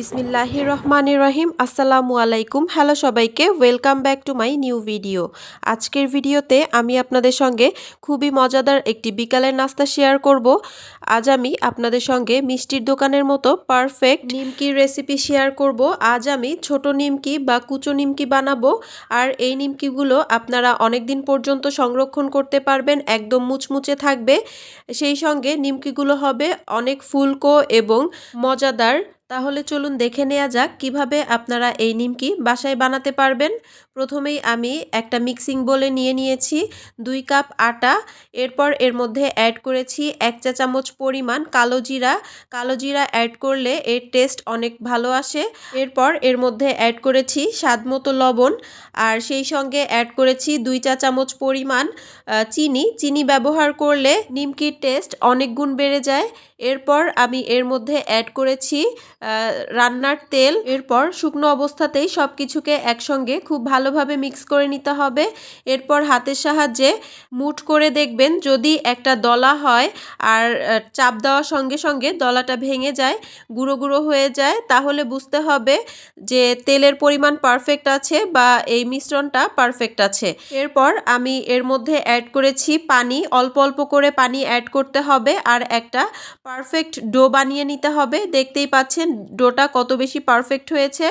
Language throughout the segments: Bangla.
বিসমিল্লাহির রহমানির রহিম। আসসালামু আলাইকুম। হ্যালো সবাইকে, welcome back to my new video. আজকের ভিডিওতে আমি আপনাদের সঙ্গে খুবই মজাদার একটি বিকালের নাস্তা শেয়ার করব। আজ আমি আপনাদের সঙ্গে মিষ্টির দোকানের মতো পারফেক্ট নিমকির রেসিপি শেয়ার করব। আজ আমি ছোট নিমকি বা কুচো নিমকি বানাবো। আর এই নিমকিগুলো আপনারা অনেক দিন পর্যন্ত সংরক্ষণ করতে পারবেন, একদম মুচমুচে থাকবে। সেই সঙ্গে নিমকিগুলো হবে অনেক ফুলকো এবং মজাদার তাহলে চলুন দেখে নেওয়া যাক কীভাবে আপনারা এই নিমকি বাসায় বানাতে পারবেন। প্রথমেই আমি একটা মিক্সিং বলে নিয়ে নিয়েছি দুই কাপ আটা। এরপর এর মধ্যে অ্যাড করেছি এক চা চামচ পরিমাণ কালো জিরা। কালো জিরা অ্যাড করলে এর টেস্ট অনেক ভালো আসে। এরপর এর মধ্যে অ্যাড করেছি স্বাদ মতো লবণ। আর সেই সঙ্গে অ্যাড করেছি দুই চা চামচ পরিমাণ চিনি। চিনি ব্যবহার করলে নিমকির টেস্ট অনেক গুণ বেড়ে যায়। এরপর আমি এর মধ্যে অ্যাড করেছি রান্নার তেল। এরপর শুকনো অবস্থাতেই সব কিছুকে একসঙ্গে খুব ভালোভাবে মিক্স করে নিতে হবে। এরপর হাতের সাহায্যে মুঠ করে দেখবেন যদি একটা দলা হয় আর চাপ দেওয়ার সঙ্গে সঙ্গে দলাটা ভেঙে যায়, গুঁড়ো গুঁড়ো হয়ে যায়, তাহলে বুঝতে হবে যে তেলের পরিমাণ পারফেক্ট আছে বা এই মিশ্রণটা পারফেক্ট আছে। এরপর আমি এর মধ্যে অ্যাড করেছি পানি। অল্প অল্প করে পানি অ্যাড করতে হবে আর একটা পারফেক্ট ডো বানিয়ে নিতে হবে। দেখতেই পাচ্ছেন ডোটা কত বেশি পারফেক্ট হয়েছে।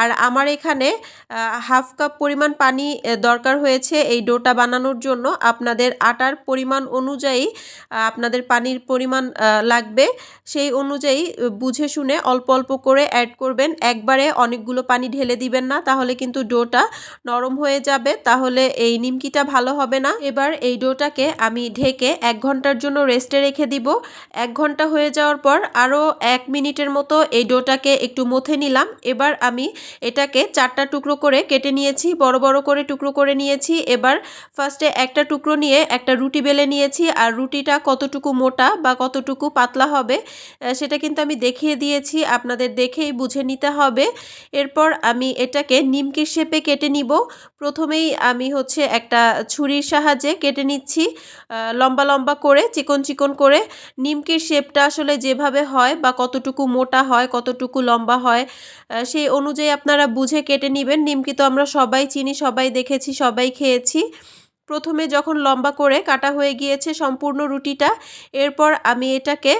আর আমার এখানে হাফ কাপ পরিমাণ পানি দরকার হয়েছে এই ডোটা বানানোর জন্য। আপনাদের আটার পরিমাণ অনুযায়ী আপনাদের পানির পরিমাণ লাগবে। সেই অনুযায়ী বুঝে শুনে অল্প অল্প করে অ্যাড করবেন। একবারে অনেকগুলো পানি ঢেলে দিবেন না, তাহলে কিন্তু ডোটা নরম হয়ে যাবে। তাহলে এই নিমকিটা ভালো হবে না। এবার এই ডোটাকে আমি ঢেকে এক ঘণ্টার জন্য রেস্টে রেখে দিব। এক ঘণ্টা হয়ে যাওয়ার পর আরও এক মিনিটের মতো এই ডোটাকে একটু মথে নিলাম। এবার আমি এটাকে চারটা টুকরো করে কেটে নিয়েছি, বড় বড় করে টুকরো করে নিয়েছি। এবার ফার্স্টে একটা টুকরো নিয়ে একটা রুটি বেলে নিয়েছি। আর রুটিটা কতটুকু মোটা বা কতটুকু পাতলা হবে সেটা কিন্তু আমি দেখিয়ে দিয়েছি। আপনাদের দেখেই বুঝে নিতে হবে। এরপর আমি এটাকে নিমকির শেপে কেটে নিব। প্রথমেই আমি হচ্ছে একটা ছুরির সাহায্যে কেটে নিচ্ছি লম্বা লম্বা করে, চিকন চিকন করে। নিমকির শেপটা আসলে যেভাবে হয় বা কতটুকু মোটা হয়, কতটুকু লম্বা হয় সেই অনুযায়ী আপনারা বুঝে কেটে নেবেন। নিমকি তো আমরা সবাই চিনি, সবাই দেখেছি, সবাই খেয়েছি। প্রথমে যখন লম্বা করে কাটা হয়ে গিয়েছে সম্পূর্ণ রুটিটা, এরপর আমি এটাকে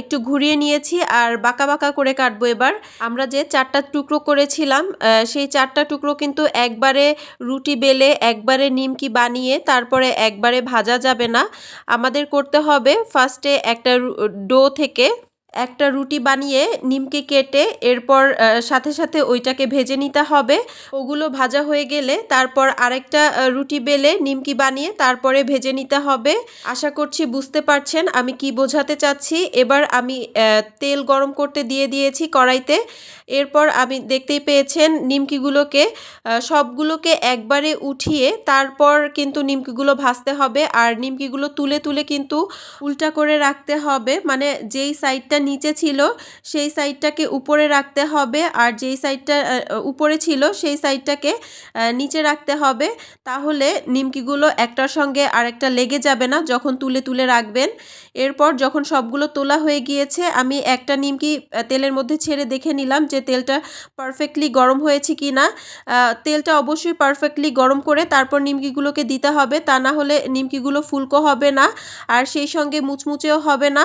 একটু ঘুরিয়ে নিয়েছি আর বাঁকা বাঁকা করে কাটবো এবার। আমরা যে চারটা টুকরো করেছিলাম সেই চারটা টুকরো কিন্তু একবারে রুটি বেলে, একবারে নিমকি বানিয়ে তারপরে একবারে ভাজা যাবে না। আমাদের করতে হবে ফার্স্টে একটা ডো থেকে একটা রুটি বানিয়ে নিমকে কেটে এরপর সাথে সাথে ওইটাকে ভেজে নিতে হবে। ওগুলো ভাজা হয়ে গেলে তারপর আরেকটা রুটি বেলে নিমকি বানিয়ে তারপরে ভেজে নিতে হবে। আশা করছি বুঝতে পারছেন আমি কি বোঝাতে চাচ্ছি। এবার আমি তেল গরম করতে দিয়ে দিয়েছি কড়াইতে। এরপর আমি দেখতেই পেয়েছেন নিমকিগুলোকে সবগুলোকে একবারে উঠিয়ে তারপর কিন্তু নিমকিগুলো ভাজতে হবে। আর নিমকিগুলো তুলে তুলে কিন্তু উল্টা করে রাখতে হবে। মানে যেই সাইডটা নিচে ছিল, সেই সাইডটাকে উপরে রাখতে হবে। আর যেই সাইডটা উপরে ছিল, সেই সাইডটাকে নিচে রাখতে হবে। তাহলে নিমকিগুলো একটার সঙ্গে আরেকটা লেগে যাবে না, যখন তুলে তুলে রাখবেন। এরপর যখন সবগুলো তোলা হয়ে গিয়েছে, আমি একটা নিমকি তেলের মধ্যে ছেড়ে দেখে নিলাম যে তেলটা পারফেক্টলি গরম হয়েছে কি না তেলটা অবশ্যই পারফেক্টলি গরম করে তারপর নিমকিগুলোকে দিতে হবে। তা না হলে নিমকিগুলো ফুলকো হবে না, আর সেই সঙ্গে মুচমুচেও হবে না।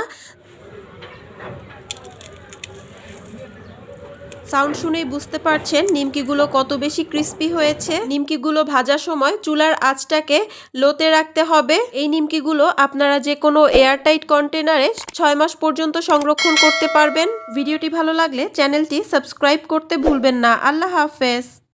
সাউন্ড শুনেই বুঝতে পারছেন নিমকিগুলো কত বেশি ক্রিস্পি হয়েছে। নিমকিগুলো ভাজার সময় চুলার আঁচটাকে লোতে রাখতে হবে। এই নিমকিগুলো আপনারা যে কোনো এয়ারটাইট কন্টেনারে ছয় মাস পর্যন্ত সংরক্ষণ করতে পারবেন। ভিডিওটি ভালো লাগলে চ্যানেলটি সাবস্ক্রাইব করতে ভুলবেন না। আল্লাহ হাফেজ।